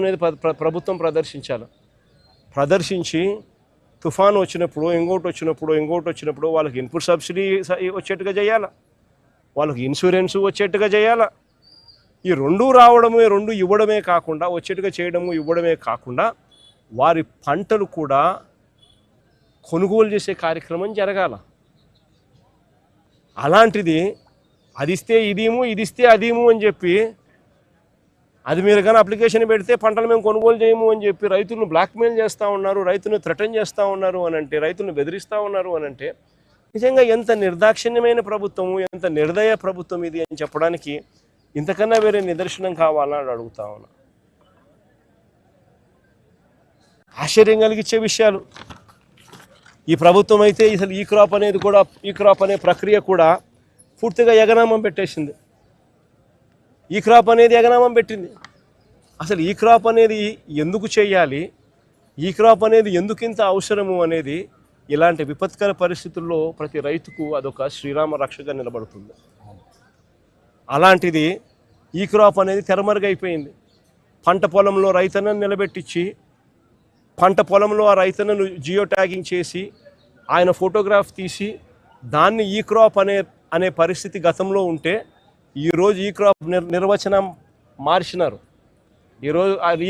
అనేది ప్రభుత్వం ప్రదర్శించాలి. ప్రదర్శించి తుఫాను వచ్చినప్పుడు ఇంకోటి వచ్చినప్పుడు ఇంకోటి వచ్చినప్పుడు వాళ్ళకి ఇన్పుట్ సబ్సిడీ వచ్చేట్టుగా చేయాలి. వాళ్ళకి ఇన్సూరెన్స్ వచ్చేట్టుగా చేయాలా. ఈ రెండు రావడమే రెండు ఇవ్వడమే కాకుండా వచ్చేట్టుగా చేయడము ఇవ్వడమే కాకుండా వారి పంటలు కూడా కొనుగోలు చేసే కార్యక్రమం జరగాల. అలాంటిది అది ఇస్తే ఇదేమో ఇది ఇస్తే అదేమో అని చెప్పి అది మీరు కానీ అప్లికేషన్ పెడితే పంటలు మేము కొనుగోలు చేయము అని చెప్పి రైతులను బ్లాక్మెయిల్ చేస్తూ ఉన్నారు రైతులను థ్రెటన్ చేస్తూ ఉన్నారు అని అంటే రైతులను బెదిరిస్తూ ఉన్నారు అని అంటే నిజంగా ఎంత నిర్దాక్షిణ్యమైన ప్రభుత్వము ఎంత నిర్దయ ప్రభుత్వం ఇది అని చెప్పడానికి ఇంతకన్నా వేరే నిదర్శనం కావాలని అని అడుగుతా ఉన్నా. ఆశ్చర్యం కలిగించే విషయాలు. ఈ ప్రభుత్వం అయితే అసలు ఈ క్రాప్ అనేది కూడా ఈ క్రాప్ అనే ప్రక్రియ కూడా పూర్తిగా ఎగనామం పెట్టేసింది. ఈ క్రాప్ అనేది ఎగనామం పెట్టింది. అసలు ఈ క్రాప్ అనేది ఎందుకు చేయాలి? ఈ క్రాప్ అనేది ఎందుకు ఇంత అవసరము అనేది ఇలాంటి విపత్కర పరిస్థితుల్లో ప్రతి రైతుకు అదొక శ్రీరామ రక్షగా నిలబడుతుంది. అలాంటిది ఈ క్రాప్ అనేది తెరమరుగైపోయింది. పంట పొలంలో రైతన్నను నిలబెట్టించి పంట పొలంలో ఆ రైతన్నను జియో ట్యాగింగ్ చేసి ఆయన ఫోటోగ్రాఫ్ తీసి దాన్ని ఈ క్రాప్ అనే అనే పరిస్థితి గతంలో ఉంటే ఈరోజు ఈ క్రాప్ నిర్ నిర్వచనం మార్చినారు. ఈరోజు అది